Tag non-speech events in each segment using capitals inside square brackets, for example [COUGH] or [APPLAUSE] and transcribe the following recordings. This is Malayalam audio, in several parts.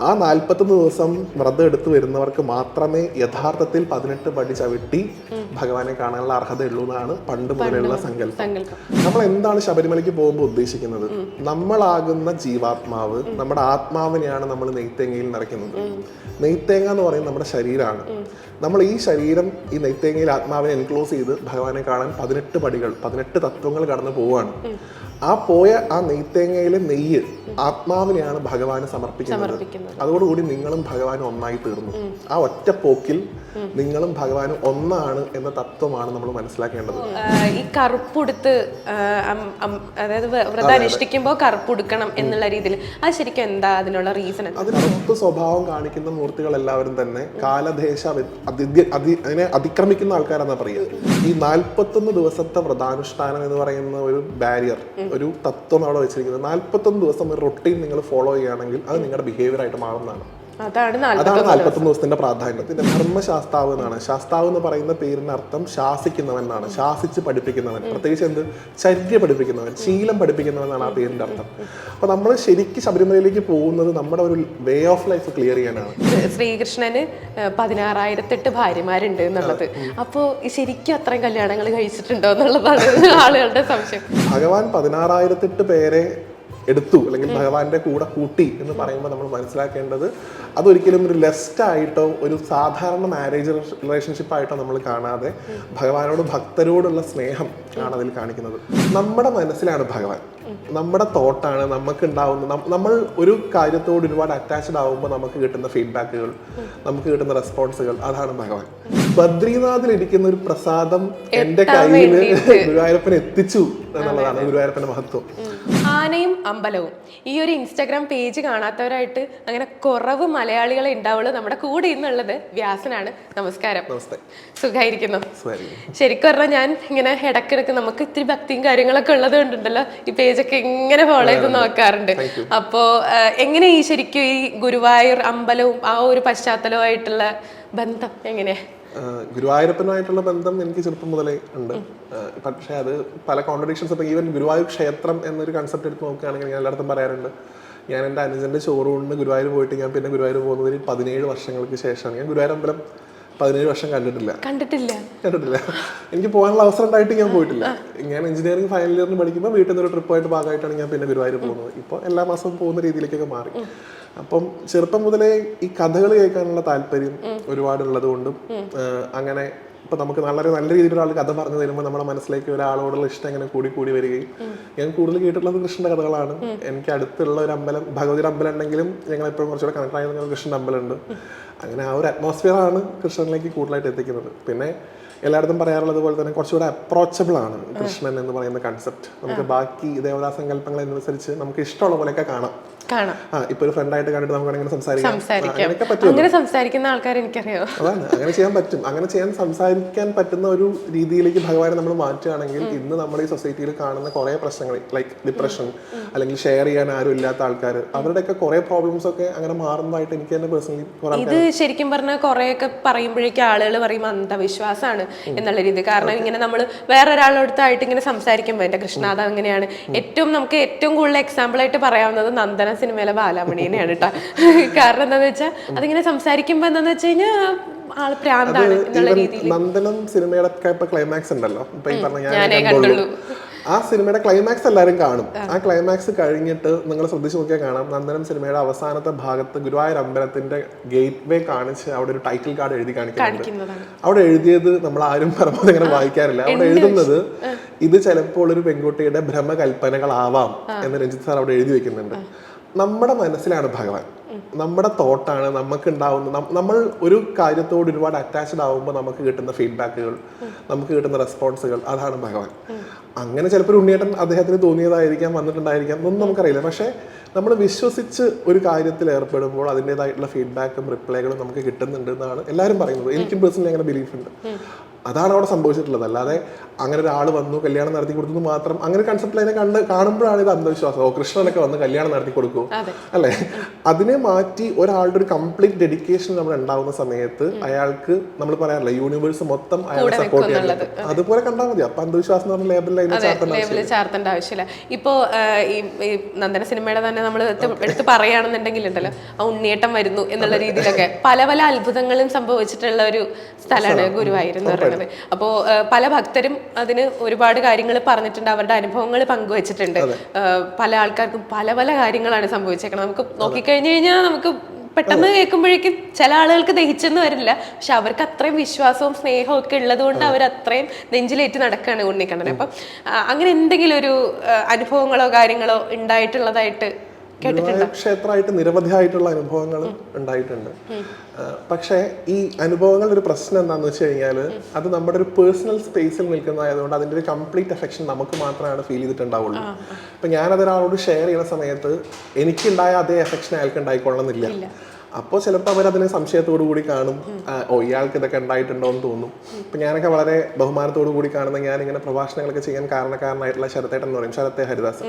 ആ നാൽപ്പത്തൊന്ന് ദിവസം വ്രതം എടുത്തു വരുന്നവർക്ക് മാത്രമേ യഥാർത്ഥത്തിൽ പതിനെട്ട് പടി ചവിട്ടി ഭഗവാനെ കാണാനുള്ള അർഹതയുള്ളൂ എന്നാണ് പണ്ട് മുതലുള്ള സങ്കല്പം. നമ്മൾ എന്താണ് ശബരിമലയ്ക്ക് പോകുമ്പോൾ ഉദ്ദേശിക്കുന്നത്? നമ്മളാകുന്ന ജീവാത്മാവ് നമ്മുടെ ആത്മാവിനെയാണ് നമ്മൾ നെയ്ത്തേങ്ങയിൽ നിറയ്ക്കുന്നത്. നെയ്ത്തേങ്ങ എന്ന് പറയുന്നത് നമ്മുടെ ശരീരമാണ്. നമ്മൾ ഈ ശരീരം ഈ നെയ്ത്തേങ്ങയിൽ ആത്മാവിനെ എൻക്ലോസ് ചെയ്ത് ഭഗവാനെ കാണാൻ പതിനെട്ട് പടികൾ പതിനെട്ട് തത്വങ്ങൾ കടന്നു പോവുകയാണ്. ആ പോയ ആ നെയ്ത്തേങ്ങയിലെ നെയ്യ് ആത്മാവിനെയാണ് ഭഗവാന് സമർപ്പിക്കുന്നത്. അതോടുകൂടി നിങ്ങളും ഭഗവാനും ഒന്നായി തീർന്നു. ആ ഒറ്റ പോക്കിൽ നിങ്ങളും ഭഗവാനും ഒന്നാണ് എന്ന തത്വമാണ് നമ്മൾ മനസ്സിലാക്കേണ്ടത്. ഈ കറുപ്പുടുത്ത് അതായത് വ്ര- വ്രതം അനുഷ്ഠിക്കുമ്പോൾ കറുപ്പുടുക്കണം എന്നുള്ള രീതിയിൽ. അത് ശരിക്കും എന്താ അതിനുള്ള റീസൺ അതിന് കറുപ്പ് സ്വഭാവം കാണിക്കുന്ന മൂർത്തികൾ എല്ലാവരും തന്നെ കാലദേശ അതി- അതി അതിനെ അതിക്രമിക്കുന്ന ആൾക്കാരെന്നാ പറയുക. ഈ നാൽപ്പത്തൊന്ന് ദിവസത്തെ വ്രതാനുഷ്ഠാനം എന്ന് പറയുന്ന ഒരു ബാരിയർ ഒരു തത്വം അവിടെ വെച്ചിരിക്കുന്നത്. നാൽപ്പത്തൊന്ന് ദിവസം ഒരു റൊട്ടീൻ നിങ്ങൾ ഫോളോ ചെയ്യുകയാണെങ്കിൽ അത് നിങ്ങളുടെ ബിഹേവിയർ ആയിട്ട് മാറുന്നതാണ്. അതാണ് നാൽപ്പത്തൊന്ന് ദിവസത്തിന്റെ പ്രാധാന്യം. പിന്നെ ധർമ്മശാസ്താവ് എന്നാണ്. ശാസ്താവ് എന്ന് പറയുന്ന പേരിന്റെ അർത്ഥം ശാസിക്കുന്നവൻ എന്നാണ്. ശാസിച്ച് പഠിപ്പിക്കുന്നവൻ. പ്രത്യേകിച്ച് എന്ത്? ചര്യ പഠിപ്പിക്കുന്നവൻ. ശീലം പഠിപ്പിക്കുന്നവൻ എന്നാണ് ആ പേരിന്റെ അർത്ഥം. അപ്പൊ നമ്മൾ ശരിക്കും ശബരിമലയിലേക്ക് പോകുന്നത് നമ്മുടെ ഒരു വേ ഓഫ് ലൈഫ് ക്ലിയർ ചെയ്യാനാണ്. ശ്രീകൃഷ്ണന് പതിനാറായിരത്തെട്ട് ഭാര്യമാരുണ്ട് എന്നുള്ളത്. അപ്പോ ഈ ശരിക്കും അത്രയും കല്യാണങ്ങൾ കഴിച്ചിട്ടുണ്ടോ എന്നുള്ളതാണ് ആളുകളുടെ സംശയം. ഭഗവാൻ പതിനാറായിരത്തെട്ട് പേരെ എടുത്തു അല്ലെങ്കിൽ ഭഗവാന്റെ കൂടെ കൂട്ടി എന്ന് പറയുമ്പോൾ നമ്മൾ മനസ്സിലാക്കേണ്ടത് അതൊരിക്കലും ഒരു ലെസ്റ്റ് ആയിട്ടോ ഒരു സാധാരണ മാരേജ് റിലേഷൻഷിപ്പ് ആയിട്ടോ നമ്മൾ കാണാതെ ഭഗവാനോട് ഭക്തരോടുള്ള സ്നേഹം ആണ് അതിൽ കാണിക്കുന്നത്. നമ്മുടെ മനസ്സിലാണ് ഭഗവാൻ. നമ്മുടെ തോട്ടാണ് നമുക്ക് ഉണ്ടാവുന്ന നമ്മൾ ഒരു കാര്യത്തോട് ഒരുപാട് അറ്റാച്ച്ഡ് ആവുമ്പോൾ നമുക്ക് കിട്ടുന്ന ഫീഡ്ബാക്കുകൾ നമുക്ക് കിട്ടുന്ന റെസ്പോൺസുകൾ അതാണ് ഭഗവാൻ. ബദ്രീനാഥിൽ ഇരിക്കുന്ന ഒരു പ്രസാദം എന്റെ കയ്യിൽ ഗുരുവായൂരപ്പൻ എത്തിച്ചു എന്നുള്ളതാണ് ഗുരുവായൂരപ്പന്റെ മഹത്വം. ആനയും അമ്പലവും. ഈ ഒരു ഇൻസ്റ്റാഗ്രാം പേജ് കാണാത്തവരായിട്ട് അങ്ങനെ കുറവ് മലയാളികളെ ഉണ്ടാവുള്ളൂ. നമ്മുടെ കൂടെ ഇന്നുള്ളത് വ്യാസനാണ്. നമസ്കാരം. സ്വരി ശരിക്കും പറഞ്ഞാൽ ഞാൻ ഇങ്ങനെ ഇടക്കിടക്ക് നമുക്ക് ഇത്തിരി ഭക്തിയും കാര്യങ്ങളൊക്കെ ഉള്ളത് കൊണ്ടുണ്ടല്ലോ ഈ പേജൊക്കെ എങ്ങനെ ഫോളോ ചെയ്ത് നോക്കാറുണ്ട്. അപ്പോ എങ്ങനെ ഈ ശരിക്കും ഈ ഗുരുവായൂർ അമ്പലവും ആ ഒരു പശ്ചാത്തലവുമായിട്ടുള്ള ബന്ധം എങ്ങനെയാ? ഗുരുവായൂരപ്പനുമായിട്ടുള്ള ബന്ധം എനിക്ക് ചെറുപ്പം മുതലേ ഉണ്ട്. പക്ഷെ അത് പല കോൺട്രഡിക്ഷൻസ് ഇപ്പം ഈവൻ ഗുരുവായൂർ ക്ഷേത്രം എന്നൊരു കൺസെപ്റ്റ് എടുത്ത് നോക്കുകയാണെങ്കിൽ ഞാൻ എല്ലായിടത്തും പറയാറുണ്ട്. ഞാൻ എന്റെ അനുജന്റെ ചോറുകൊണ്ട് ഗുരുവായൂർ പോയിട്ട് ഞാൻ പിന്നെ ഗുരുവായൂർ പോകുന്നതിന് പതിനേഴ് വർഷങ്ങൾക്ക് ശേഷമാണ്. ഞാൻ ഗുരുവായൂർ അമ്പലം പതിനേഴ് വർഷം കണ്ടിട്ടില്ല. കണ്ടിട്ടില്ല. കണ്ടിട്ടില്ല. എനിക്ക് പോകാനുള്ള അവസരം ഉണ്ടായിട്ട് ഞാൻ പോയിട്ടില്ല. ഞാൻ എഞ്ചിനീയറിംഗ് ഫൈനൽ ഇയറിന് പഠിക്കുമ്പോൾ വീട്ടിൽ നിന്ന് ഒരു ട്രിപ്പ് ആയിട്ട് ഭാഗമായിട്ടാണ് ഞാൻ പിന്നെ ഗുരുവായൂർ പോകുന്നത്. ഇപ്പോൾ എല്ലാ മാസവും പോകുന്ന രീതിയിലേക്കൊക്കെ മാറി. അപ്പം ചെറുപ്പം മുതലേ ഈ കഥകൾ കേൾക്കാനുള്ള താല്പര്യം ഒരുപാടുള്ളത് കൊണ്ടും അങ്ങനെ ഇപ്പൊ നമുക്ക് വളരെ നല്ല രീതിയിൽ ഒരാൾ കഥ പറഞ്ഞു തരുമ്പോൾ നമ്മുടെ മനസ്സിലേക്ക് ഒരാളോടുള്ള ഇഷ്ടം ഇങ്ങനെ കൂടി കൂടി വരികയും. ഞാൻ കൂടുതൽ കേട്ടിട്ടുള്ളത് കൃഷ്ണന്റെ കഥകളാണ്. എനിക്ക് അടുത്തുള്ള ഒരു അമ്പലം ഭഗവതി അമ്പലം ഉണ്ടെങ്കിലും ഞങ്ങൾ എപ്പോഴും കുറച്ചുകൂടെ കണക്ട് ആയത് കൃഷ്ണന്റെ അമ്പലമുണ്ട്. അങ്ങനെ ആ ഒരു അറ്റ്മോസ്ഫിയർ ആണ് കൃഷ്ണനിലേക്ക് കൂടുതലായിട്ട് എത്തിക്കുന്നത്. പിന്നെ എല്ലായിടത്തും പറയാറുള്ളത് പോലെ തന്നെ കുറച്ചുകൂടെ അപ്രോച്ചബിൾ ആണ് കൃഷ്ണൻ എന്ന് പറയുന്ന കൺസെപ്റ്റ് നമുക്ക് ബാക്കി ദേവതാ സങ്കല്പങ്ങൾ അനുസരിച്ച് നമുക്ക് ഇഷ്ടമുള്ള പോലെയൊക്കെ കാണാം. കാണാം. ആ ഇപ്പൊ ഒരു ഫ്രണ്ട് ആയിട്ട് കണ്ടിട്ട് നമുക്ക് അങ്ങനെ സംസാരിക്കാം. അങ്ങനെ സംസാരിക്കുന്ന ആൾക്കാർ എനിക്കറിയോ? അതാണ് അങ്ങനെ ചെയ്യാൻ പറ്റും. അങ്ങനെ ചെയ്യാൻ സംസാരിക്കാൻ പറ്റുന്ന ഒരു രീതിയിലേക്ക് ഭഗവാനെ നമ്മൾ മാറ്റുകയാണെങ്കിൽ ഇന്ന് നമ്മുടെ ഈ സൊസൈറ്റിയിൽ കാണുന്ന കുറെ പ്രശ്നങ്ങൾ ലൈക്ക് ഡിപ്രഷൻ അല്ലെങ്കിൽ ഷെയർ ചെയ്യാൻ ആരും ഇല്ലാത്ത ആൾക്കാർ അവരുടെയൊക്കെ കുറെ പ്രോബ്ലംസ് ഒക്കെ അങ്ങനെ മാറുന്നതായിട്ട് എനിക്ക് തന്നെ പേഴ്സണലി ഇത് ശരിക്കും പറഞ്ഞാൽ കുറെയൊക്കെ പറയുമ്പോഴേക്കും ആളുകൾ പറയും അന്ധവിശ്വാസമാണ് എന്നുള്ള രീതി. കാരണം ഇങ്ങനെ നമ്മൾ വേറൊരാളടുത്തായിട്ട് ഇങ്ങനെ സംസാരിക്കുമ്പോൾ എന്റെ കൃഷ്ണാഥ അങ്ങനെയാണ് ഏറ്റവും നമുക്ക് ഏറ്റവും കൂടുതൽ എക്സാമ്പിൾ ആയിട്ട് പറയാവുന്നത് നന്ദന സിനിമയിലെ ബാലാമണിനെയാണ് കേട്ടോ കാരണം എന്താന്ന് വെച്ചാൽ അതിങ്ങനെ സംസാരിക്കുമ്പോൾ എന്താന്ന് വെച്ച് കഴിഞ്ഞാൽ ആൾ പ്രാന്താണ് എന്നുള്ള രീതിയിൽ നന്ദനം സിനിമയുടെ ക്ലൈമാക്സ് ഉണ്ടല്ലോ. ഇപ്പൊ ഈ പറഞ്ഞ ഞാൻ ഞാനേ കണ്ടുള്ളൂ. ആ സിനിമയുടെ ക്ലൈമാക്സ് എല്ലാവരും കാണും. ആ. ക്ലൈമാക്സ് കഴിഞ്ഞിട്ട് നിങ്ങൾ ശ്രദ്ധിച്ചു നോക്കിയാൽ കാണാം. നന്ദനം സിനിമയുടെ അവസാനത്തെ ഭാഗത്ത് ഗുരുവായൂർ അമ്പലത്തിന്റെ ഗേറ്റ് വേ കാണിച്ച് അവിടെ ഒരു ടൈറ്റിൽ കാർഡ് എഴുതി കാണിക്കുന്നുണ്ട്. അവിടെ എഴുതിയത് നമ്മൾ ആരും പരമാവധി അങ്ങനെ വായിക്കാറില്ല. അവിടെ എഴുതുന്നത് ഇത് ചിലപ്പോൾ ഒരു പെൺകുട്ടിയുടെ ഭ്രമകൽപ്പനകളാവാം എന്ന് രഞ്ജിത്ത് സാർ അവിടെ എഴുതി വെക്കുന്നുണ്ട്. നമ്മുടെ മനസ്സിലാണ് ഭഗവാൻ. നമ്മുടെ തോട്ടാണ് നമുക്ക് ഉണ്ടാവുന്ന നമ്മൾ ഒരു കാര്യത്തോട് ഒരുപാട് അറ്റാച്ച്ഡ് ആവുമ്പോൾ നമുക്ക് കിട്ടുന്ന ഫീഡ്ബാക്കുകൾ നമുക്ക് കിട്ടുന്ന റെസ്പോൺസുകൾ അതാണ് ഭഗവാൻ. അങ്ങനെ ചിലപ്പോൾ ഉണ്ണിയേട്ടൻ അദ്ദേഹത്തിന് തോന്നിയതായിരിക്കാം വന്നിട്ടുണ്ടായിരിക്കാം ഒന്നും നമുക്കറിയില്ല. പക്ഷേ നമ്മൾ വിശ്വസിച്ച് ഒരു കാര്യത്തിൽ ഏർപ്പെടുമ്പോൾ അതിന്റെതായിട്ടുള്ള ഫീഡ്ബാക്കും റിപ്ലൈകളും നമുക്ക് കിട്ടുന്നുണ്ട് എന്നാണ് എല്ലാവരും പറയുന്നത്. എനിക്കും പേഴ്സണലി അങ്ങനെ ബിലീഫ് ഉണ്ട്. അതാണ് അവിടെ സംഭവിച്ചിട്ടുള്ളത്. അല്ലാതെ അങ്ങനെ ഒരാൾ വന്നു കല്യാണം നടത്തി കൊടുക്കുന്നു മാത്രം അങ്ങനെ കൺസെപ്റ്റിൽ അതിനെ കണ്ട് കാണുമ്പോഴാണ് ഇത് അന്ധവിശ്വാസം. ഓ കൃഷ്ണനൊക്കെ വന്ന് കല്യാണം നടത്തി കൊടുക്കൂ. അല്ലേ? അതിനെ മാറ്റി ഒരാളുടെ ഒരു കംപ്ലീറ്റ് ഡെഡിക്കേഷൻ നമ്മൾ ഉണ്ടാവുന്ന സമയത്ത് അയാൾക്ക് നമ്മൾ പറയാറില്ല യൂണിവേഴ്സ് മൊത്തം അയാളെ സപ്പോർട്ട് ചെയ്യുന്നത് അതുപോലെ കണ്ടാൽ മതി. അപ്പൊ അന്ധവിശ്വാസം എന്ന് പറഞ്ഞ ലേബലിൽ ചാർത്തേണ്ട ആവശ്യമില്ല. ഇപ്പോ ഈ ഈ നന്ദന സിനിമയുടെ തന്നെ നമ്മൾ എടുത്ത് പറയുകയാണെന്നുണ്ടെങ്കിൽ ഉണ്ടല്ലോ ആ ഉണ്ണിയേട്ടം വരുന്നു എന്നുള്ള രീതിയിലൊക്കെ പല പല അത്ഭുതങ്ങളും സംഭവിച്ചിട്ടുള്ള ഒരു സ്ഥലമാണ് ഗുരുവായൂർ എന്ന് പറയുന്നത് അപ്പോ ആ, പല ഭക്തരും അതിന് ഒരുപാട് കാര്യങ്ങൾ പറഞ്ഞിട്ടുണ്ട്. അവരുടെ അനുഭവങ്ങൾ പങ്കുവച്ചിട്ടുണ്ട്. പല ആൾക്കാർക്കും പല പല കാര്യങ്ങളാണ് സംഭവിച്ചേക്കുന്നത് നമുക്ക് നോക്കിക്കഴിഞ്ഞു കഴിഞ്ഞാൽ നമുക്ക് പെട്ടെന്ന് കേൾക്കുമ്പോഴേക്കും ചില ആളുകൾക്ക് ദഹിച്ചെന്ന് വരില്ല. പക്ഷെ അവർക്ക് അത്രയും വിശ്വാസവും സ്നേഹവും ഒക്കെ ഉള്ളത് കൊണ്ട് അവർ അത്രയും നെഞ്ചിലേറ്റ് നടക്കുകയാണ് ഉണ്ണിക്കണ്ണൻ അപ്പം അങ്ങനെ എന്തെങ്കിലും ഒരു അനുഭവങ്ങളോ കാര്യങ്ങളോ ഉണ്ടായിട്ടുള്ളതായിട്ട് ക്ഷേത്രമായിട്ട് നിരവധിയായിട്ടുള്ള അനുഭവങ്ങൾ ഉണ്ടായിട്ടുണ്ട്. പക്ഷേ ഈ അനുഭവങ്ങളുടെ ഒരു പ്രശ്നം എന്താണെന്ന് വെച്ച് കഴിഞ്ഞാൽ അത് നമ്മുടെ ഒരു പേഴ്സണൽ സ്പേസിൽ നിൽക്കുന്നതായതുകൊണ്ട് അതിന്റെ ഒരു കംപ്ലീറ്റ് എഫക്ഷൻ നമുക്ക് മാത്രമാണ് ഫീൽ ചെയ്തിട്ടുണ്ടാവുള്ളൂ. അപ്പം ഞാനതൊരാളോട് ഷെയർ ചെയ്യുന്ന സമയത്ത് എനിക്കുണ്ടായ അതേ എഫക്ഷൻ അയാൾക്ക് ഉണ്ടായിക്കൊള്ളുന്നില്ല അപ്പോൾ ചിലപ്പോൾ അവരതിനെ സംശയത്തോടു കൂടി കാണും. ഓ ഇയാൾക്ക് ഇതൊക്കെ ഉണ്ടായിട്ടുണ്ടോ എന്ന് തോന്നും. ഇപ്പം ഞാനൊക്കെ വളരെ ബഹുമാനത്തോടു കൂടി കാണുന്ന ഞാൻ ഇങ്ങനെ പ്രഭാഷണങ്ങളൊക്കെ ചെയ്യാൻ കാരണക്കാരനായിട്ടുള്ള ശരത്തേട്ടൻ എന്ന് പറയും ശരത്തെ ഹരിദാസ്.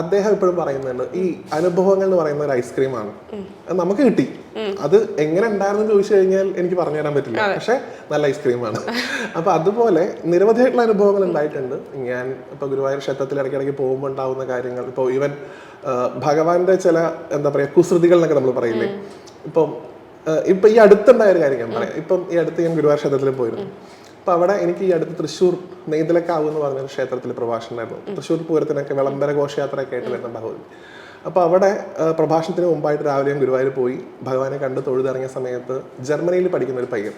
അദ്ദേഹം ഇപ്പോഴും പറയുന്നുണ്ട് ഈ അനുഭവങ്ങൾ എന്ന് പറയുന്ന ഒരു ഐസ്ക്രീമാണ്. നമുക്ക് കിട്ടി. അത് എങ്ങനെ ഉണ്ടായിരുന്നു ചോദിച്ചു കഴിഞ്ഞാൽ എനിക്ക് പറഞ്ഞു തരാൻ പറ്റില്ല. പക്ഷെ നല്ല ഐസ്ക്രീമാണ്. അപ്പൊ അതുപോലെ നിരവധിയായിട്ടുള്ള അനുഭവങ്ങൾ ഉണ്ടായിട്ടുണ്ട്. ഞാൻ ഇപ്പൊ ഗുരുവായൂർ ക്ഷേത്രത്തിൽ ഇടയ്ക്കിടയ്ക്ക് പോകുമ്പോൾ ഉണ്ടാവുന്ന കാര്യങ്ങൾ. ഇപ്പോൾ ഈവൻ ഭഗവാന്റെ ചില എന്താ പറയാ കുസൃതികൾ എന്നൊക്കെ നമ്മൾ പറയില്ലേ? ഇപ്പം ഇപ്പൊ ഈ അടുത്തുണ്ടായ ഒരു കാര്യം ഞാൻ പറയാം. ഇപ്പം ഈ അടുത്ത് ഞാൻ ഗുരുവായൂർ ക്ഷേത്രത്തിൽ പോയിരുന്നു അപ്പൊ അവിടെ എനിക്ക് ഈ അടുത്ത് തൃശ്ശൂർ നെയ്തലക്കാവ് എന്ന് പറഞ്ഞ ഒരു ക്ഷേത്രത്തിൽ പ്രഭാഷണം ഉണ്ടായിരുന്നു തൃശ്ശൂർ പൂരത്തിനൊക്കെ വിളംബര ഘോഷയാത്രയൊക്കെ ആയിട്ട് വരുന്ന ഭഗവതി അപ്പോൾ അവിടെ പ്രഭാഷണത്തിന് മുമ്പായിട്ട് രാവിലെ ഞാൻ ഗുരുവായൂർ പോയി. ഭഗവാനെ കണ്ട് തൊഴുതിറങ്ങിയ സമയത്ത് ജർമ്മനിയിൽ പഠിക്കുന്ന ഒരു പയ്യൻ.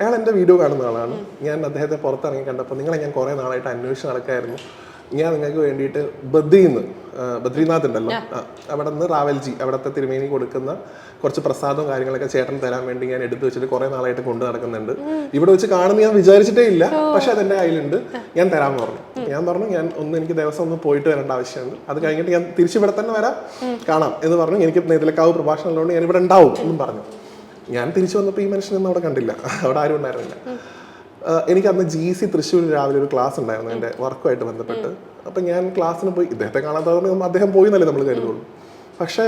അയാൾ എന്റെ വീഡിയോ കാണുന്ന ആളാണ്. ഞാൻ അദ്ദേഹത്തെ പുറത്തിറങ്ങി കണ്ടപ്പോൾ നിങ്ങളെ ഞാൻ കുറേ നാളായിട്ട് അന്വേഷിച്ച് നടക്കായിരുന്നു ഞാൻ നിങ്ങൾക്ക് വേണ്ടിയിട്ട് ബദ്രിന്ന് ബദ്രിനാഥ് ഉണ്ടല്ലോ അവിടെ നിന്ന് റാവൽജി അവിടുത്തെ തിരുമേനി കൊടുക്കുന്ന കുറച്ച് പ്രസാദവും കാര്യങ്ങളൊക്കെ ചേട്ടൻ തരാൻ വേണ്ടി ഞാൻ എടുത്തു വെച്ചിട്ട് കുറെ നാളായിട്ട് കൊണ്ടു നടക്കുന്നുണ്ട്. ഇവിടെ വെച്ച് കാണുന്ന ഞാൻ വിചാരിച്ചിട്ടേ ഇല്ല പക്ഷെ അതെന്റെ കയ്യിലുണ്ട്. ഞാൻ തരാൻ പറഞ്ഞു. ഞാൻ പറഞ്ഞു ഞാൻ ഒന്ന് എനിക്ക് ദിവസം ഒന്ന് പോയിട്ട് വരേണ്ട ആവശ്യമുണ്ട്. അത് കഴിഞ്ഞിട്ട് ഞാൻ തിരിച്ചു ഇവിടെ തന്നെ വരാം. കാണാം. എന്ന് പറഞ്ഞു. എനിക്ക് നെതിലക്കാവ് പ്രഭാഷണം ഉള്ളതുകൊണ്ട് ഞാൻ ഇവിടെ ഉണ്ടാവും എന്നും പറഞ്ഞു. ഞാൻ തിരിച്ചു വന്നപ്പോൾ ഈ മനുഷ്യനൊന്നും അവിടെ കണ്ടില്ല. അവിടെ ആരും ഉണ്ടായിരുന്നില്ല. എനിക്ക് അന്ന് ജി സി തൃശ്ശൂർ രാവിലെ ഒരു ക്ലാസ് ഉണ്ടായിരുന്നു എന്റെ വർക്കുമായിട്ട് ബന്ധപ്പെട്ട്. അപ്പം ഞാൻ ക്ലാസ്സിന് പോയി ഇദ്ദേഹത്തെ കാണാത്തതുകൊണ്ട് അദ്ദേഹം പോയി എന്നല്ലേ നമ്മൾ കരുതുള്ളൂ പക്ഷേ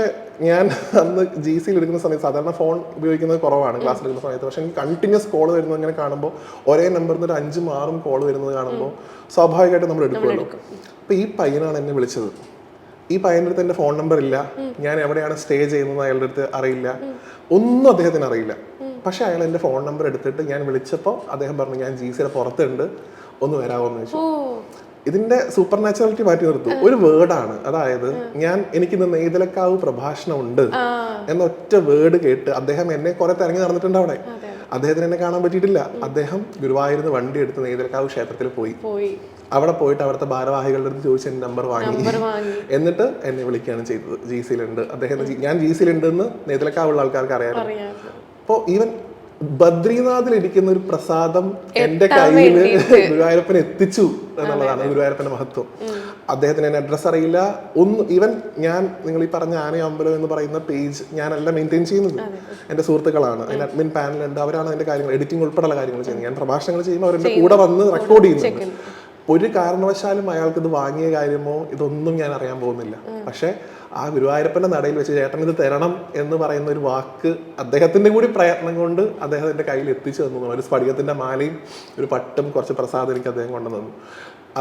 ഞാൻ അന്ന് ജി സിയിൽ എടുക്കുന്ന സമയത്ത് സാധാരണ ഫോൺ ഉപയോഗിക്കുന്നത് കുറവാണ് ക്ലാസ് എടുക്കുന്ന സമയത്ത്. പക്ഷേ എനിക്ക് കണ്ടിന്യൂസ് കോൾ വരുന്നത് ഇങ്ങനെ കാണുമ്പോൾ ഒരേ നമ്പറിൽ നിന്ന് ഒരു അഞ്ചും ആറും കോൾ വരുന്നത് കാണുമ്പോൾ സ്വാഭാവികമായിട്ട് നമ്മൾ എടുക്കുമല്ലോ അപ്പോൾ ഈ പയ്യനാണ് എന്നെ വിളിച്ചത്. ഈ പയ്യന്റെ അടുത്ത് എന്റെ ഫോൺ നമ്പർ ഇല്ല. ഞാൻ എവിടെയാണ് സ്റ്റേ ചെയ്യുന്നത് അയാളുടെ അടുത്ത് അറിയില്ല. ഒന്നും അദ്ദേഹത്തിന് അറിയില്ല. പക്ഷെ അയാൾ എന്റെ ഫോൺ നമ്പർ എടുത്തിട്ട് ഞാൻ വിളിച്ചപ്പോൾ അദ്ദേഹം പറഞ്ഞു ഞാൻ ജി സിയുടെ പുറത്തുണ്ട് ഒന്ന് വരാമോ എന്ന് ചോദിച്ചു ഇതിന്റെ സൂപ്പർ നാച്ചുറാലിറ്റി മാറ്റി നിർത്തും. ഒരു വേർഡാണ് അതായത് ഞാൻ എനിക്ക് ഇന്ന് നെയ്തലക്കാവ് പ്രഭാഷണം ഉണ്ട് എന്നൊറ്റ വേർഡ് കേട്ട് അദ്ദേഹം എന്നെ കുറെ തിരഞ്ഞു നടന്നിട്ടുണ്ട് അവിടെ. അദ്ദേഹത്തിന് എന്നെ കാണാൻ പറ്റിയിട്ടില്ല. അദ്ദേഹം ഗുരുവായൂരിന്ന് വണ്ടി എടുത്ത് നെയ്തലക്കാവ് ക്ഷേത്രത്തിൽ പോയി. അവിടെ പോയിട്ട് അവിടുത്തെ ഭാരവാഹികളുടെ അടുത്ത് ചോദിച്ച് എന്റെ നമ്പർ വാങ്ങി. എന്നിട്ട് എന്നെ വിളിക്കുകയാണ് ചെയ്തത് ജി സിയിലുണ്ട് അദ്ദേഹം ഞാൻ ജി സിയിലുണ്ട് എന്ന് നെയ്തലക്കാവുള്ള ആൾക്കാർക്ക് അറിയാറ് അറിയാം അപ്പോൾ ഈവൻ ബദ്രീനാഥിൽ ഇരിക്കുന്ന ഒരു പ്രസാദം എന്റെ കയ്യിൽ [LAUGHS] ഗുരുവായൂരപ്പൻ എത്തിച്ചു എന്നുള്ളതാണ് ഗുരുവായൂരപ്പന്റെ മഹത്വം. അദ്ദേഹത്തിന് എന്നെ അഡ്രസ് അറിയില്ല. ഒന്ന് ഈവൻ ഞാൻ നിങ്ങൾ ഈ പറഞ്ഞ ആന അമ്പലം എന്ന് പറയുന്ന പേജ് ഞാനല്ല മെയിന്റെയിൻ ചെയ്യുന്നത്. എന്റെ സുഹൃത്തുക്കളാണ്. അതിന് അഡ്മിൻ പാനലുണ്ട് അവരാണ് അതിന്റെ കാര്യങ്ങൾ എഡിറ്റിംഗ് ഉൾപ്പെടെയുള്ള കാര്യങ്ങൾ ചെയ്യുന്നത്. ഞാൻ പ്രഭാഷണങ്ങൾ ചെയ്യുമ്പോൾ അവരെ കൂടെ വന്ന് റെക്കോർഡ് ചെയ്യുന്നുണ്ട്. ഒരു കാരണവശാലും അയാൾക്ക് ഇത് വാങ്ങിയ കാര്യമോ ഇതൊന്നും ഞാൻ അറിയാൻ പോകുന്നില്ല. പക്ഷെ ആ ഗുരുവായൂരപ്പന്റെ നടയിൽ വെച്ച് ചേട്ടൻ ഇത് തരണം എന്ന് പറയുന്ന ഒരു വാക്ക് അദ്ദേഹത്തിന്റെ കൂടി പ്രയത്നം കൊണ്ട് അദ്ദേഹത്തിന്റെ കയ്യിൽ എത്തിച്ചു തന്നു. ഒരു സ്ഫടികത്തിന്റെ മാലയും ഒരു പട്ടും കുറച്ച് പ്രസാദം എനിക്ക് അദ്ദേഹം കൊണ്ടുവന്നു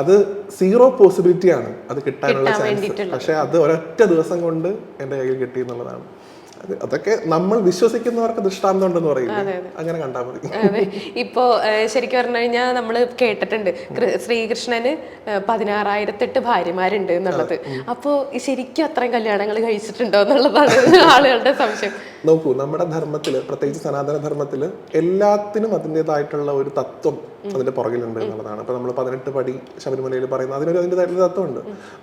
അത് സീറോ പോസിബിലിറ്റി ആണ് അത് കിട്ടാനുള്ള ചാൻസ്. പക്ഷെ അത് ഒരൊറ്റ ദിവസം കൊണ്ട് എന്റെ കയ്യിൽ കിട്ടി എന്നുള്ളതാണ്. അതൊക്കെ നമ്മൾ വിശ്വസിക്കുന്നവർക്ക് ദൃഷ്ടാന്തം ഉണ്ടെന്ന് അങ്ങനെ കണ്ടാൽ മതി. ഇപ്പോ ശരിക്കും പറഞ്ഞു കഴിഞ്ഞാൽ നമ്മൾ കേട്ടിട്ടുണ്ട് ശ്രീകൃഷ്ണന് പതിനാറായിരത്തെട്ട് ഭാര്യമാരുണ്ട് എന്നുള്ളത്. അപ്പോ ശരിക്കും അത്രയും കല്യാണങ്ങൾ കഴിച്ചിട്ടുണ്ടോ എന്നുള്ളതാണ് [LAUGHS] ആളുകളുടെ സംശയം. നോക്കൂ നമ്മുടെ ധർമ്മത്തിൽ പ്രത്യേകിച്ച് സനാതന ധർമ്മത്തിൽ എല്ലാത്തിനും അതിന്റെതായിട്ടുള്ള ഒരു തത്വം അതിന്റെ പുറകിലുണ്ട് എന്നുള്ളതാണ്. അപ്പൊ നമ്മൾ പതിനെട്ട് പടി ശബരിമലയിൽ പറയുന്ന അതിനൊരു അതിന്റെതായിട്ടുള്ള തത്വമുണ്ട്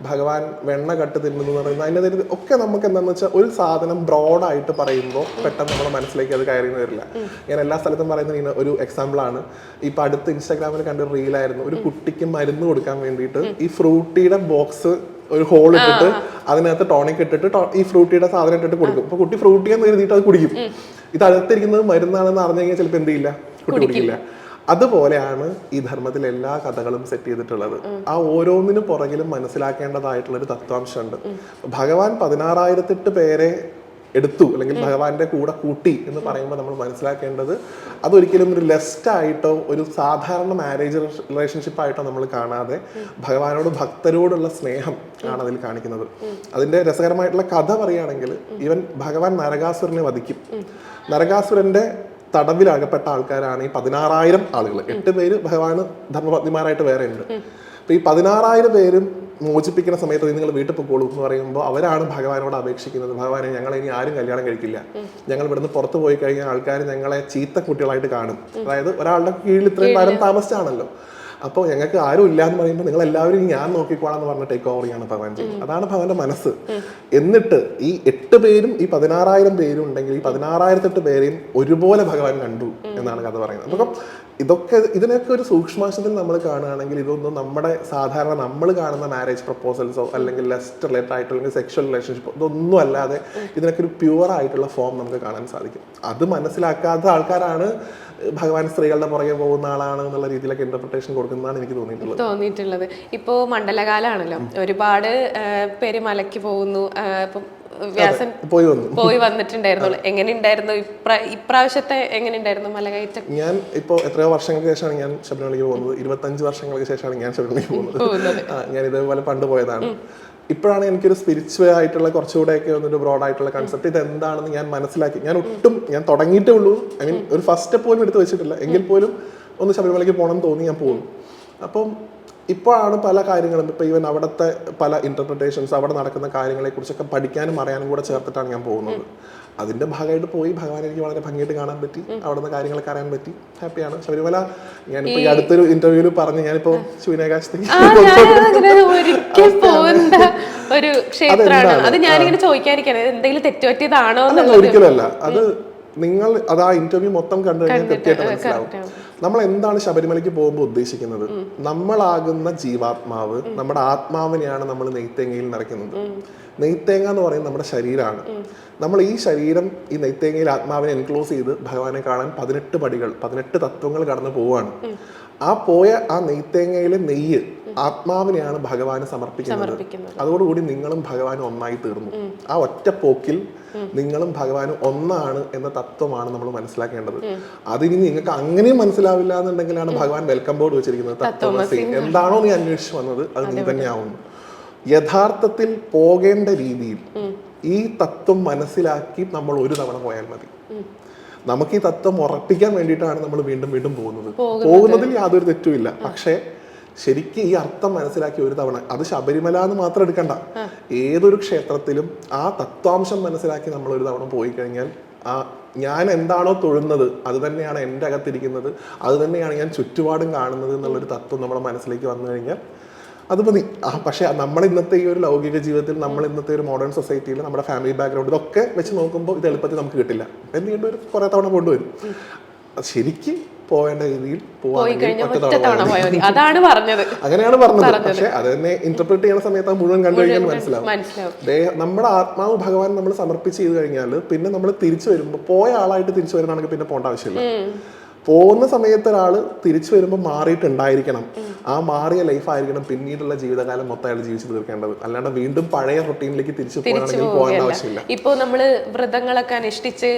ഭഗവാൻ വെണ്ണ കട്ട് തിന്നുന്നു എന്ന് പറയുന്നത് അതിന്റെ ഒക്കെ നമുക്ക് എന്താണെന്ന് വെച്ചാൽ ഒരു സാധനം ബ്രോഡായിട്ട് പറയുമ്പോൾ പെട്ടെന്ന് നമ്മുടെ മനസ്സിലേക്ക് അത് കയറി വരില്ല. ഞാൻ എല്ലാ സ്ഥലത്തും പറയുന്ന ഒരു എക്സാമ്പിൾ ആണ്. ഇപ്പൊ അടുത്ത് ഇൻസ്റ്റാഗ്രാമിൽ കണ്ട റീലായിരുന്നു ഒരു കുട്ടിക്ക് മരുന്ന് കൊടുക്കാൻ വേണ്ടിയിട്ട് ഈ ഫ്രൂട്ടിയുടെ ബോക്സ് ഒരു ഹോൾ ഇട്ടിട്ട് അതിനകത്ത് ടോണിക് ഇട്ടിട്ട് ഈ ഫ്രൂട്ടിയുടെ സാധനം ഇട്ടിട്ട് കൊടുക്കും. അപ്പൊ കുട്ടി ഫ്രൂട്ടി എന്ന് എഴുതിയിട്ട് അത് കുടിക്കും. ഇത് അടുത്തിരിക്കുന്നത് മരുന്നാണെന്ന് അറിഞ്ഞു കഴിഞ്ഞാൽ ചിലപ്പോൾ എന്ത് ചെയ്യില്ല? കുട്ടി കുടിക്കില്ല. അതുപോലെയാണ് ഈ ധർമ്മത്തിൽ എല്ലാ കഥകളും സെറ്റ് ചെയ്തിട്ടുള്ളത്. ആ ഓരോന്നിനു പുറകിലും മനസ്സിലാക്കേണ്ടതായിട്ടുള്ള ഒരു തത്വാംശമുണ്ട്. ഭഗവാൻ പതിനാറായിരത്തെട്ട് പേരെ എടുത്തു അല്ലെങ്കിൽ ഭഗവാന്റെ കൂടെ കൂട്ടി എന്ന് പറയുമ്പോൾ നമ്മൾ മനസ്സിലാക്കേണ്ടത് അതൊരിക്കലും ഒരു ലെസ്റ്റ് ആയിട്ടോ ഒരു സാധാരണ മാരേജ് റിലേഷൻഷിപ്പ് ആയിട്ടോ നമ്മൾ കാണാതെ ഭഗവാനോട് ഭക്തരോടുള്ള സ്നേഹം ആണ് അതിൽ കാണിക്കുന്നത്. അതിന്റെ രസകരമായിട്ടുള്ള കഥ പറയുകയാണെങ്കിൽ ഇവൻ ഭഗവാൻ നരകാസുരനെ വധിക്കും. നരകാസുരന്റെ തടവിലകപ്പെട്ട ആൾക്കാരാണ് ഈ പതിനാറായിരം ആളുകൾ എട്ട് പേര് ഭഗവാന് ധർമ്മപത്നിമാരായിട്ട് വേറെ ഉണ്ട് അപ്പൊ ഈ പതിനാറായിരം പേരും മോചിപ്പിക്കുന്ന സമയത്ത് നിങ്ങൾ വീട്ടിൽ പോകുള്ളൂ എന്ന് പറയുമ്പോൾ അവരാണ് ഭഗവാനോട് അപേക്ഷിക്കുന്നത്. ഭഗവാനെ ഞങ്ങൾ ഇനി ആരും കല്യാണം കഴിക്കില്ല. ഞങ്ങൾ ഇവിടുന്ന് പുറത്തു പോയി കഴിഞ്ഞാൽ ആൾക്കാർ ഞങ്ങളെ ചീത്ത കുട്ടികളായിട്ട് കാണും. അതായത് ഒരാളുടെ കീഴിൽ ഇത്രയും കാലം താമസിച്ചാണല്ലോ. അപ്പോൾ ഞങ്ങൾക്ക് ആരും ഇല്ല എന്ന് പറയുമ്പോൾ നിങ്ങൾ എല്ലാവരും ഞാൻ നോക്കിക്കോളാം എന്ന് പറഞ്ഞ ടേക്ക് ഓവർ ചെയ്യാണ് ഭഗവാൻ ചെയ്യുന്നത് അതാണ് ഭഗവാന്റെ മനസ്സ്. എന്നിട്ട് ഈ എട്ട് പേരും ഈ പതിനാറായിരം പേരും ഉണ്ടെങ്കിൽ ഈ പതിനാറായിരത്തെട്ട് പേരെയും ഒരുപോലെ ഭഗവാൻ കണ്ടു എന്നാണ് കഥ പറയുന്നത്. അപ്പം ഇതൊക്കെ ഇതിനൊക്കെ ഒരു സൂക്ഷ്മാശത്തിൽ നമ്മൾ കാണുകയാണെങ്കിൽ ഇതൊന്നും നമ്മുടെ സാധാരണ നമ്മൾ കാണുന്ന മാരേജ് പ്രപ്പോസൽസോ അല്ലെങ്കിൽ ലെസ്റ്റ് റിലേറ്റഡ് ആയിട്ട് അല്ലെങ്കിൽ സെക്ഷൽ റിലേഷൻഷിപ്പ് ഇതൊന്നും അല്ലാതെ ഇതിനൊക്കെ ഒരു പ്യുവർ ആയിട്ടുള്ള ഫോം നമുക്ക് കാണാൻ സാധിക്കും. അത് മനസ്സിലാക്കാത്ത ആൾക്കാരാണ് ഭഗവാൻ സ്ത്രീകളുടെ പുറകെ പോകുന്ന ആളാണ് എന്നുള്ള രീതിയിലൊക്കെ ഇന്റർപ്രിട്ടേഷൻ കൊടുക്കുന്നതാണ് എനിക്ക് തോന്നിയിട്ടുള്ളത്. തോന്നിയിട്ടുള്ളത്. ഇപ്പോൾ മണ്ഡലകാലാണല്ലോ. ഒരുപാട് പേര് മലയ്ക്ക് പോകുന്നു. വ്യാസൻ പോയി വന്നു. പോയി വന്നിട്ടുണ്ടായിരുന്നുള്ളൂ എങ്ങനെ ഉണ്ടായിരുന്നു? ഇപ്രാവശ്യത്തെ എങ്ങനെ ഉണ്ടായിരുന്നു മലകയറ്റം ഞാൻ ഇപ്പോൾ എത്രയോ വർഷങ്ങൾക്ക് ശേഷമാണ് ഞാൻ ശബരിമലയ്ക്ക് പോകുന്നത്. ഇരുപത്തഞ്ച് വർഷങ്ങൾക്ക് ശേഷമാണ് ഞാൻ ശബരിമലയ്ക്ക് പോകുന്നത്. ഞാൻ ഇതേപോലെ പണ്ട് പോയതാണ്. ഇപ്പോഴാണ് എനിക്കൊരു സ്പിരിച്വൽ ആയിട്ടുള്ള കുറച്ചുകൂടെയൊക്കെ ഒന്നൊരു ബ്രോഡ് ആയിട്ടുള്ള കൺസെപ്റ്റ് ഇത് എന്താണെന്ന് ഞാൻ മനസ്സിലാക്കി. ഞാൻ ഒട്ടും ഞാൻ തുടങ്ങിയിട്ടേ ഉള്ളൂ. ഐ മീൻ ഒരു ഫസ്റ്റ് സ്റ്റെപ്പ് പോലും എടുത്ത് വെച്ചിട്ടില്ല. എങ്കിൽ പോലും ഒന്ന് ശബരിമലയ്ക്ക് പോകണം എന്ന് തോന്നി ഞാൻ പോകും അപ്പം ഇപ്പോഴാണ് പല കാര്യങ്ങളും ഇപ്പോൾ ഈവൻ അവിടുത്തെ പല ഇന്റർപ്രിട്ടേഷൻസ് അവിടെ നടക്കുന്ന കാര്യങ്ങളെക്കുറിച്ചൊക്കെ പഠിക്കാനും അറിയാനും കൂടെ ചേർത്തിട്ടാണ് ഞാൻ പോകുന്നത്. അതിന്റെ ഭാഗമായിട്ട് പോയി ഭഗവാൻ എനിക്ക് വളരെ ഭംഗിയായിട്ട് കാണാൻ പറ്റി അവിടുന്ന് കാര്യങ്ങളൊക്കെ അറിയാൻ പറ്റി ഹാപ്പിയാണ് ശബരിമല ഞാനിപ്പോ ഈ അടുത്തൊരു ഇന്റർവ്യൂവിൽ പറഞ്ഞു ഞാനിപ്പോ ശൂന്യാകാശത്തേക്ക് ഒരു ക്ഷേത്രമാണ്. അത് ഞാനിങ്ങനെ ചോദിക്കാതിരിക്കാണ് ഇത് എന്തെങ്കിലും തെറ്റുപറ്റിയതാണോ അല്ല ഒരിക്കലും അല്ല. അത് നിങ്ങൾ അത് ആ ഇന്റർവ്യൂ മൊത്തം കണ്ടു കഴിഞ്ഞാൽ കൃത്യമായിട്ട് മനസ്സിലാവും. നമ്മൾ എന്താണ് ശബരിമലയ്ക്ക് പോകുമ്പോൾ ഉദ്ദേശിക്കുന്നത്? നമ്മളാകുന്ന ജീവാത്മാവ് നമ്മുടെ ആത്മാവിനെയാണ് നമ്മൾ നെയ്ത്തേങ്ങയിൽ നിറയ്ക്കുന്നത്. നെയ്ത്തേങ്ങ എന്ന് പറയുന്നത് നമ്മുടെ ശരീരമാണ്. നമ്മൾ ഈ ശരീരം ഈ നെയ്ത്തേങ്ങയിൽ ആത്മാവിനെ എൻക്ലോസ് ചെയ്ത് ഭഗവാനെ കാണാൻ പതിനെട്ട് പടികൾ പതിനെട്ട് തത്വങ്ങൾ കടന്നു പോവാണ് ആ പോയ ആ നെയ്ത്തേങ്ങയിലെ നെയ്യ് ആത്മാവിനെയാണ് ഭഗവാന് സമർപ്പിക്കുന്നത്. അതോടുകൂടി നിങ്ങളും ഭഗവാനും ഒന്നായി തീർന്നു. ആ ഒറ്റ പോക്കിൽ നിങ്ങളും ഭഗവാനും ഒന്നാണ് എന്ന തത്വമാണ് നമ്മൾ മനസ്സിലാക്കേണ്ടത്. അതിനി നിങ്ങൾക്ക് അങ്ങനെയും മനസ്സിലാവില്ല എന്നുണ്ടെങ്കിലാണ് ഭഗവാൻ വെൽക്കം ബോർഡ് വെച്ചിരിക്കുന്നത്. തത്വമസി എന്താണോ നീ അന്വേഷിച്ചു വന്നത് അത് നീ തന്നെയാവുന്നു. യഥാർത്ഥത്തിൽ പോകേണ്ട രീതിയിൽ ഈ തത്വം മനസ്സിലാക്കി നമ്മൾ ഒരു തവണ പോയാൽ മതി. നമുക്ക് ഈ തത്വം ഉറപ്പിക്കാൻ വേണ്ടിയിട്ടാണ് നമ്മൾ വീണ്ടും വീണ്ടും പോകുന്നത്. പോകുന്നതിൽ യാതൊരു തെറ്റുമില്ല. പക്ഷേ ശരിക്കും ഈ അർത്ഥം മനസ്സിലാക്കി ഒരു തവണ അത് ശബരിമല എന്ന് മാത്രം എടുക്കണ്ട. ഏതൊരു ക്ഷേത്രത്തിലും ആ തത്വാംശം മനസ്സിലാക്കി നമ്മൾ ഒരു തവണ പോയി കഴിഞ്ഞാൽ ആ ഞാൻ എന്താണോ തൊഴുന്നത് അത് തന്നെയാണ് എന്റെ അകത്തിരിക്കുന്നത് അത് തന്നെയാണ് ഞാൻ ചുറ്റുപാടും കാണുന്നത് എന്നുള്ളൊരു തത്വം നമ്മുടെ മനസ്സിലേക്ക് വന്നു കഴിഞ്ഞാൽ അത് മതി. ആ പക്ഷേ നമ്മൾ ഇന്നത്തെ ഈ ഒരു ലൗകിക ജീവിതത്തിൽ നമ്മൾ ഇന്നത്തെ ഒരു മോഡേൺ സൊസൈറ്റിയിൽ നമ്മുടെ ഫാമിലി ബാക്ക്ഗ്രൗണ്ട് ഇതൊക്കെ വെച്ച് നോക്കുമ്പോൾ ഇത് എളുപ്പത്തിൽ നമുക്ക് കിട്ടില്ല. എന്തുകൊണ്ട് ഒരു കുറേ തവണ കൊണ്ടുവരും. ശരിക്കും പോവേണ്ട രീതിയിൽ അതാണ് പറഞ്ഞത്. അങ്ങനെയാണ് പറഞ്ഞത്. പക്ഷെ അത് തന്നെ ഇന്റർപ്രറ്റ് ചെയ്യുന്ന സമയത്ത് മുഴുവൻ കണ്ടു കഴിഞ്ഞാൽ മനസ്സിലാവും. മനസ്സിലാവും. നമ്മുടെ ആത്മാവ് ഭഗവാൻ നമ്മൾ സമർപ്പിച്ച് ചെയ്ത് കഴിഞ്ഞാൽ പിന്നെ നമ്മൾ തിരിച്ചു വരുമ്പോൾ പോയ ആളായിട്ട് തിരിച്ചു വരുന്നതാണെങ്കിൽ പിന്നെ പോകേണ്ട ആവശ്യമില്ല. പോകുന്ന സമയത്ത് ഒരാൾ തിരിച്ചു വരുമ്പോൾ മാറിയിട്ടുണ്ടായിരിക്കണം. ആ മാറിയ ലൈഫ് ആയിരിക്കണം പിന്നീടുള്ള ജീവിതകാലം മൊത്തം അയാൾ ജീവിച്ചു തീർക്കേണ്ടത്. അല്ലാണ്ട് വീണ്ടും പഴയ റൊട്ടീനിലേക്ക് തിരിച്ചു പോകണമെങ്കിൽ പോകേണ്ട ആവശ്യമില്ല. ഇപ്പോൾ നമ്മൾ വ്രതങ്ങളൊക്കെ അനുഷ്ഠിച്ച്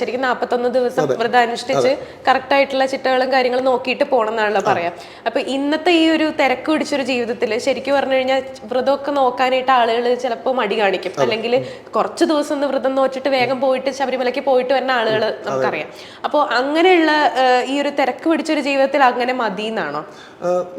ശരിക്കും നാപ്പത്തൊന്ന് ദിവസം വ്രതം അനുഷ്ഠിച്ച് കറക്റ്റ് ആയിട്ടുള്ള ചിട്ടകളും കാര്യങ്ങളും നോക്കിയിട്ട് പോകണം എന്നാണല്ലോ പറയാം. അപ്പൊ ഇന്നത്തെ ഈ ഒരു തിരക്ക് പിടിച്ചൊരു ജീവിതത്തിൽ ശരിക്കും പറഞ്ഞു കഴിഞ്ഞാൽ വ്രതമൊക്കെ നോക്കാനായിട്ട് ആളുകൾ ചിലപ്പോൾ മടി കാണിക്കും. അല്ലെങ്കിൽ കുറച്ച് ദിവസം ഒന്ന് വ്രതം നോച്ചിട്ട് വേഗം പോയിട്ട് ശബരിമലയ്ക്ക് പോയിട്ട് വരുന്ന ആളുകൾ നമുക്കറിയാം. അപ്പോൾ അങ്ങനെയുള്ള ഈ ഒരു തിരക്ക് പിടിച്ചൊരു ജീവിതത്തിൽ അങ്ങനെ മതി എന്നാണോ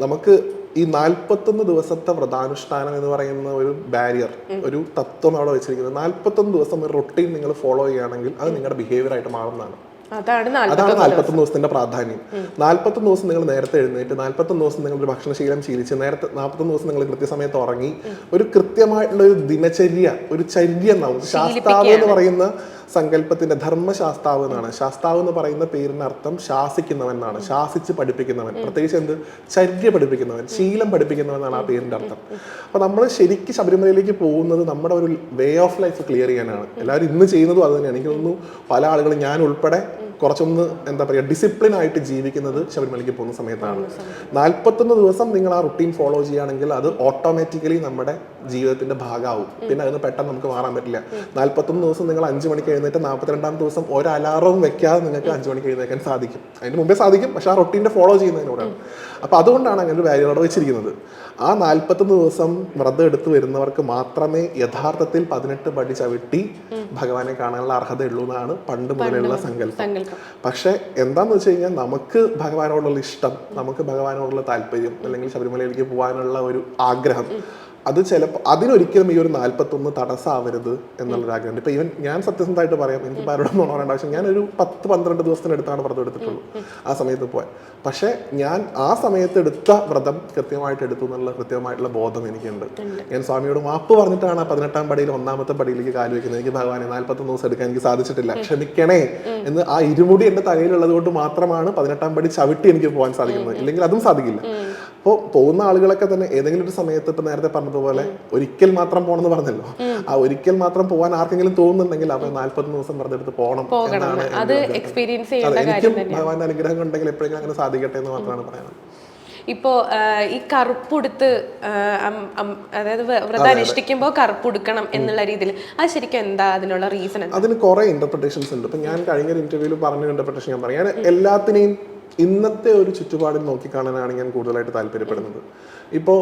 നമുക്ക് ഈ നാൽപ്പത്തൊന്ന് ദിവസത്തെ വ്രതാനുഷ്ഠാനം എന്ന് പറയുന്ന ഒരു ബാരിയർ ഒരു തത്വം അവിടെ വെച്ചിരിക്കുന്നത്. നാൽപ്പത്തൊന്ന് ദിവസം ഒരു റൊട്ടീൻ നിങ്ങൾ ഫോളോ ചെയ്യുകയാണെങ്കിൽ അത് നിങ്ങളുടെ ബിഹേവിയർ ആയിട്ട് മാറുന്നതാണ്. അതാണ് നാല്പത്തൊന്ന് നാൽപ്പത്തൊന്ന് ദിവസത്തിന്റെ പ്രാധാന്യം. നാൽപ്പത്തൊന്ന് ദിവസം നിങ്ങൾ നേരത്തെ എഴുന്നേറ്റ് നാൽപ്പത്തൊന്ന് ദിവസം നിങ്ങൾ ഒരു ഭക്ഷണശീലം ശീലിച്ച് നേരത്തെ നാൽപ്പത്തൊന്ന് ദിവസം നിങ്ങൾ കൃത്യസമയത്ത് ഉറങ്ങി. ഒരു കൃത്യമായിട്ടുള്ള ഒരു ദിനചര്യ ഒരു ചര്യ എന്നാവും. ശാസ്താവ് എന്ന് പറയുന്ന സങ്കല്പത്തിന്റെ ധർമ്മശാസ്താവ് എന്നാണ്. ശാസ്താവ് എന്ന് പറയുന്ന പേരിന്റെ അർത്ഥം ശാസിക്കുന്നവൻ എന്നാണ്. ശാസിച്ച് പഠിപ്പിക്കുന്നവൻ. പ്രത്യേകിച്ച് എന്ത്? ചര്യ പഠിപ്പിക്കുന്നവൻ. ശീലം പഠിപ്പിക്കുന്നവൻ എന്നാണ് ആ പേരിന്റെ അർത്ഥം. അപ്പൊ നമ്മൾ ശരിക്കും ശബരിമലയിലേക്ക് പോകുന്നത് നമ്മുടെ ഒരു വേ ഓഫ് ലൈഫ് ക്ലിയർ ചെയ്യാനാണ്. എല്ലാവരും ഇന്ന് ചെയ്യുന്നതും അത് തന്നെയാണ്. എനിക്ക് തോന്നുന്നു പല ആളുകളും ഞാൻ ഉൾപ്പെടെ കുറച്ചൊന്ന് എന്താ പറയുക ഡിസിപ്ലിൻ ആയിട്ട് ജീവിക്കുന്നത് ശബരിമലയ്ക്ക് പോകുന്ന സമയത്താണ്. നാൽപ്പത്തൊന്ന് ദിവസം നിങ്ങൾ ആ റുട്ടീൻ ഫോളോ ചെയ്യുകയാണെങ്കിൽ അത് ഓട്ടോമാറ്റിക്കലി നമ്മുടെ ജീവിതത്തിന്റെ ഭാഗമാവും. പിന്നെ അതിന് പെട്ടെന്ന് നമുക്ക് മാറാൻ പറ്റില്ല. നാല്പത്തൊന്ന് ദിവസം നിങ്ങൾ അഞ്ച് മണിക്ക് എഴുന്നേറ്റ് നാൽപ്പത്തിരണ്ടാം ദിവസം ഒരു അലാറവും വെക്കാതെ നിങ്ങൾക്ക് അഞ്ച് മണിക്ക് എഴുന്നേക്കാൻ സാധിക്കും. അതിന് മുമ്പേ സാധിക്കും പക്ഷെ ആ റൊട്ടീന്റെ ഫോളോ ചെയ്യുന്നതിനോടാണ്. അപ്പോൾ അതുകൊണ്ടാണ് അങ്ങനെ ഒരു വാല്യൂ അവിടെ വെച്ചിരിക്കുന്നത്. ആ നാൽപ്പത്തൊന്ന് ദിവസം വ്രതം എടുത്തു വരുന്നവർക്ക് മാത്രമേ യഥാർത്ഥത്തിൽ പതിനെട്ട് പടി ചവിട്ടി ഭഗവാനെ കാണാനുള്ള അർഹതയുള്ളൂ എന്നാണ് പണ്ട് മുതലുള്ള സങ്കല്പം. സങ്കല്പം. പക്ഷെ എന്താന്ന് വെച്ച് കഴിഞ്ഞാൽ നമുക്ക് ഭഗവാനോടുള്ള ഇഷ്ടം നമുക്ക് ഭഗവാനോടുള്ള താല്പര്യം അല്ലെങ്കിൽ ശബരിമലയിലേക്ക് പോകാനുള്ള ഒരു ആഗ്രഹം അത് ചിലപ്പോൾ അതിനൊരിക്കലും ഈ ഒരു നാൽപ്പത്തൊന്ന് തടസ്സമാവരുത് എന്നുള്ളൊരു ആഗ്രഹമുണ്ട് ഇപ്പം ഈവൻ ഞാൻ സത്യസന്ധമായിട്ട് പറയാം എനിക്ക് ആരോടും പറയേണ്ട ആവശ്യം ഞാൻ ഒരു പത്ത് പന്ത്രണ്ട് ദിവസത്തിനടുത്താണ് വ്രതം എടുത്തിട്ടുള്ളൂ. ആ സമയത്ത് പോയാൽ പക്ഷേ ഞാൻ ആ സമയത്ത് എടുത്ത വ്രതം കൃത്യമായിട്ട് എടുത്തു എന്നുള്ള കൃത്യമായിട്ടുള്ള ബോധം എനിക്കുണ്ട്. ഞാൻ സ്വാമിയോട് മാപ്പ് പറഞ്ഞിട്ടാണ് പതിനെട്ടാം പടിയിൽ ഒന്നാമത്തെ പടിയിലേക്ക് കാൽ വെക്കുന്നത്. എനിക്ക് ഭഗവാനെ നാൽപ്പത്തൊന്ന് ദിവസം എടുക്കാൻ എനിക്ക് സാധിച്ചിട്ടില്ല. ക്ഷമിക്കണേ എന്ന് ആ ഇരുമുടി എന്റെ തലയിലുള്ളത് കൊണ്ട് മാത്രമാണ് പതിനെട്ടാം പടി ചവിട്ടി എനിക്ക് പോകാൻ സാധിക്കുന്നത്. ഇല്ലെങ്കിൽ അതും സാധിക്കില്ല. അപ്പോൾ പോകുന്ന ആളുകളൊക്കെ തന്നെ ഏതെങ്കിലും ഒരു സമയത്ത് ഇപ്പൊ നേരത്തെ പറഞ്ഞതുപോലെ ഒരിക്കൽ മാത്രം പോകണം എന്ന് പറഞ്ഞല്ലോ. ആ ഒരിക്കൽ മാത്രം പോകാൻ ആർക്കെങ്കിലും തോന്നുന്നുണ്ടെങ്കിൽ അവർ നാല്പത് ദിവസം പറഞ്ഞെടുത്ത് പോകണം എന്നാണ് എനിക്കും ഭഗവാന്റെ അനുഗ്രഹം ഉണ്ടെങ്കിൽ എപ്പോഴെങ്കിലും അങ്ങനെ സാധിക്കട്ടെ എന്ന് മാത്രമാണ് പറയുന്നത് ഇപ്പോ ഈ കറുപ്പുടുത്ത് അതായത് വ്രതം വ്രതം അനുഷ്ഠിക്കുമ്പോൾ കറുപ്പുടുക്കണം എന്നുള്ള രീതിയിൽ. അത് ശരിക്കും എന്താ അതിനുള്ള റീസൺ അതിന് കുറെ ഇന്റർപ്രിട്ടേഷൻസ് ഉണ്ട്. ഇപ്പൊ ഞാൻ കഴിഞ്ഞ ഒരു ഇന്റർവ്യൂവിൽ പറഞ്ഞ ഇന്റർപ്രിട്ടേഷൻ ഞാൻ പറയാം. ഞാൻ എല്ലാത്തിനെയും ഇന്നത്തെ ഒരു ചുറ്റുപാടിൽ നോക്കിക്കാണാനാണ് ഞാൻ കൂടുതലായിട്ട് താല്പര്യപ്പെടുന്നത്. ഇപ്പോൾ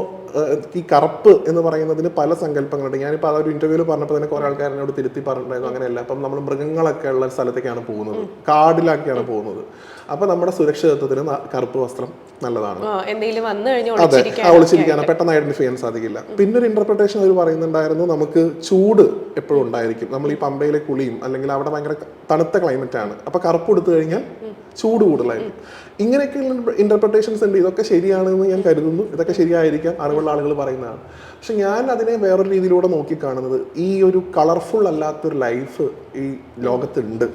ഈ കറുപ്പ് എന്ന് പറയുന്നതിന് പല സങ്കല്പങ്ങളുണ്ട്. ഞാനിപ്പോൾ ആ ഒരു ഇന്റർവ്യൂവിൽ പറഞ്ഞപ്പോൾ തന്നെ കുറെ ആൾക്കാർ എന്നോട് തിരുത്തി പറഞ്ഞിട്ടുണ്ടായിരുന്നു അങ്ങനെയല്ല. അപ്പം നമ്മൾ മൃഗങ്ങളൊക്കെ ഉള്ള സ്ഥലത്തേക്കാണ് പോകുന്നത്. കാടിലൊക്കെയാണ് പോകുന്നത്. അപ്പൊ നമ്മുടെ സുരക്ഷിതത്വത്തിന് കറുപ്പ് വസ്ത്രം നല്ലതാണ്. അതെ ഒളിച്ചിരിക്കാനോ പെട്ടെന്ന് ഐഡന്റിഫൈ ചെയ്യാൻ സാധിക്കില്ല. പിന്നെ ഒരു ഇന്റർപ്രിട്ടേഷൻ അവർ പറയുന്നുണ്ടായിരുന്നു നമുക്ക് ചൂട് എപ്പോഴും ഉണ്ടായിരിക്കും. നമ്മൾ ഈ പമ്പയിലെ കുളിയും അല്ലെങ്കിൽ അവിടെ ഭയങ്കര തണുത്ത ക്ലൈമറ്റ് ആണ്. അപ്പൊ കറുപ്പ് എടുത്തു കഴിഞ്ഞാൽ ചൂട് കൂടുതലായിരിക്കും. ഇങ്ങനെയൊക്കെ ഇന്റർപ്രിട്ടേഷൻസ് ഉണ്ട്. ഇതൊക്കെ ശരിയാണെന്ന് ഞാൻ കരുതുന്നു. ഇതൊക്കെ ശരിയായിരിക്കാം അറിവുള്ള ആളുകൾ പറയുന്നതാണ്. പക്ഷെ ഞാൻ അതിനെ വേറൊരു രീതിയിലൂടെ നോക്കിക്കാണുന്നത്. ഈ ഒരു കളർഫുൾ അല്ലാത്തൊരു ലൈഫ് ഈ ലോകത്തുണ്ട്.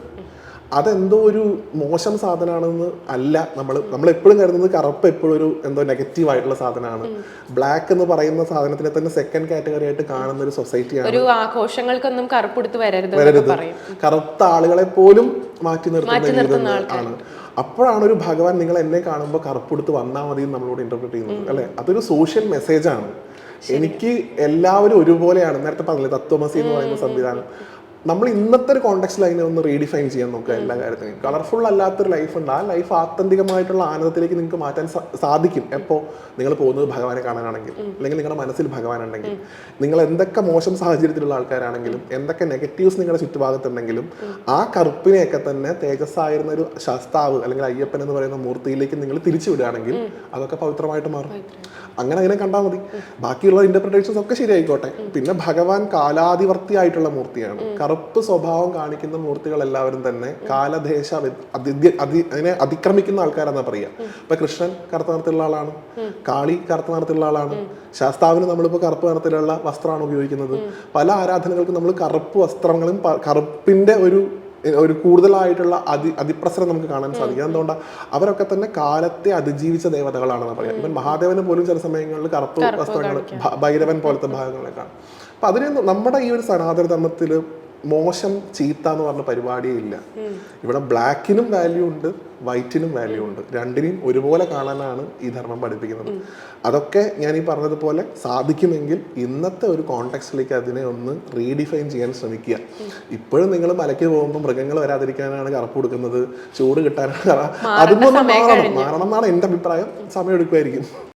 അതെന്തോ ഒരു മോശം സാധനമാണെന്ന് അല്ല നമ്മൾ നമ്മൾ എപ്പോഴും കരുതുന്നത് കറുപ്പ് എപ്പോഴും ഒരു എന്തോ നെഗറ്റീവ് ആയിട്ടുള്ള സാധനമാണ്. ബ്ലാക്ക് എന്ന് പറയുന്ന സാധനത്തിനെ തന്നെ സെക്കൻഡ് കാറ്റഗറി ആയിട്ട് കാണുന്ന ഒരു സൊസൈറ്റിയാണ് ഒരു ആഘോഷങ്ങൾക്കൊന്നും കറുപ്പുടുത്ത് വരരുത് വരരുത്. കറുത്ത ആളുകളെ പോലും മാറ്റി നിർത്തുന്ന ആണ്. അപ്പോഴാണ് ഒരു ഭഗവാൻ നിങ്ങൾ എന്നെ കാണുമ്പോൾ കറുപ്പെടുത്ത് വന്നാൽ മതി നമ്മളോട് ഇന്റർപ്രിറ്റ് ചെയ്യുന്നത് അല്ലെ? അതൊരു സോഷ്യൽ മെസ്സേജാണ് ആണ്. എനിക്ക് എല്ലാവരും ഒരുപോലെയാണ്. നേരത്തെ പറഞ്ഞില്ലേ തത്വമസി എന്ന് പറയുന്ന സംവിധാനം. നമ്മൾ ഇന്നത്തെ ഒരു കോണ്ടെക്സ്റ്റിൽ അതിനെ ഒന്ന് റീഡിഫൈൻ ചെയ്യാൻ നോക്കുക എല്ലാ കാര്യത്തിനും കളർഫുൾ അല്ലാത്തൊരു ലൈഫ് ഉണ്ട്. ആ ലൈഫ് ആത്യന്തികമായിട്ടുള്ള ആനന്ദത്തിലേക്ക് നിങ്ങൾക്ക് മാറ്റാൻ സാധിക്കും. എപ്പോൾ നിങ്ങൾ പോകുന്നത് ഭഗവാനെ കാണാനാണെങ്കിൽ അല്ലെങ്കിൽ നിങ്ങളുടെ മനസ്സിൽ ഭഗവാൻ ഉണ്ടെങ്കിൽ നിങ്ങൾ എന്തൊക്കെ മോശം സാഹചര്യത്തിലുള്ള ആൾക്കാരാണെങ്കിലും എന്തൊക്കെ നെഗറ്റീവ്സ് നിങ്ങളുടെ ചുറ്റുഭാഗത്തുണ്ടെങ്കിലും ആ കറുപ്പിനെയൊക്കെ തന്നെ തേജസ്സായിരുന്ന ഒരു ശാസ്താവ് അല്ലെങ്കിൽ അയ്യപ്പൻ എന്ന് പറയുന്ന മൂർത്തിയിലേക്ക് നിങ്ങൾ തിരിച്ചു വിടുകയാണെങ്കിൽ അതൊക്കെ പവിത്രമായിട്ട് മാറും. അങ്ങനെ അങ്ങനെ കണ്ടാൽ മതി. ബാക്കിയുള്ള ഇന്റർപ്രിട്ടേഷൻസ് ഒക്കെ ശരിയായിക്കോട്ടെ. പിന്നെ ഭഗവാൻ കാലാധിവർത്തിയായിട്ടുള്ള മൂർത്തിയാണ്. കറുപ്പ് സ്വഭാവം കാണിക്കുന്ന മൂർത്തികൾ എല്ലാവരും തന്നെ കാലദേശ അതി- അതി- അതിനെ അതിക്രമിക്കുന്ന ആൾക്കാരെന്നാ പറയുക ഇപ്പൊ കൃഷ്ണൻ കറുത്ത നിറത്തിലുള്ള ആളാണ്. കാളി കറുത്ത നിറത്തിലുള്ള ആളാണ്. ശാസ്താവിന് നമ്മളിപ്പോൾ കറുപ്പ് നിറത്തിലുള്ള വസ്ത്രമാണ് ഉപയോഗിക്കുന്നത്. പല ആരാധനകൾക്കും നമ്മൾ കറുപ്പ് വസ്ത്രങ്ങളും കറുപ്പിന്റെ ഒരു ഒരു കൂടുതലായിട്ടുള്ള അതി അതിപ്രസരം നമുക്ക് കാണാൻ സാധിക്കും. എന്തുകൊണ്ടാണ് അവരൊക്കെ തന്നെ കാലത്തെ അതിജീവിച്ച ദേവതകളാണെന്ന് പറയാം ഇവൻ മഹാദേവന് പോലും ചില സമയങ്ങളിൽ കറുപ്പ് വസ്ത്രങ്ങൾ ഭൈരവൻ പോലത്തെ ഭാഗങ്ങളൊക്കെ കാണും. അപ്പൊ അതിനെ നമ്മുടെ ഈ ഒരു സനാതന ധർമ്മത്തിൽ മോശം ചീത്ത എന്ന് പറഞ്ഞ പരിപാടിയേ ഇല്ല. ഇവിടെ ബ്ലാക്കിനും വാല്യൂ ഉണ്ട് വൈറ്റിനും വാല്യൂ ഉണ്ട്. രണ്ടിനെയും ഒരുപോലെ കാണാനാണ് ഈ ധർമ്മം പഠിപ്പിക്കുന്നത്. അതൊക്കെ ഞാൻ ഈ പറഞ്ഞതുപോലെ സാധിക്കുമെങ്കിൽ ഇന്നത്തെ ഒരു കോണ്ടെക്സ്റ്റിലേക്ക് അതിനെ ഒന്ന് റീഡിഫൈൻ ചെയ്യാൻ ശ്രമിക്കുക. ഇപ്പോഴും നിങ്ങൾ മലയ്ക്ക് പോകുമ്പോൾ മൃഗങ്ങൾ വരാതിരിക്കാനാണ് കറുപ്പ് കൊടുക്കുന്നത് ചൂട് കിട്ടാനാണ് നിന്ന് മാറണം. മാറണം എന്നാണ് എന്റെ അഭിപ്രായം. സമയം എടുക്കുമായിരിക്കും.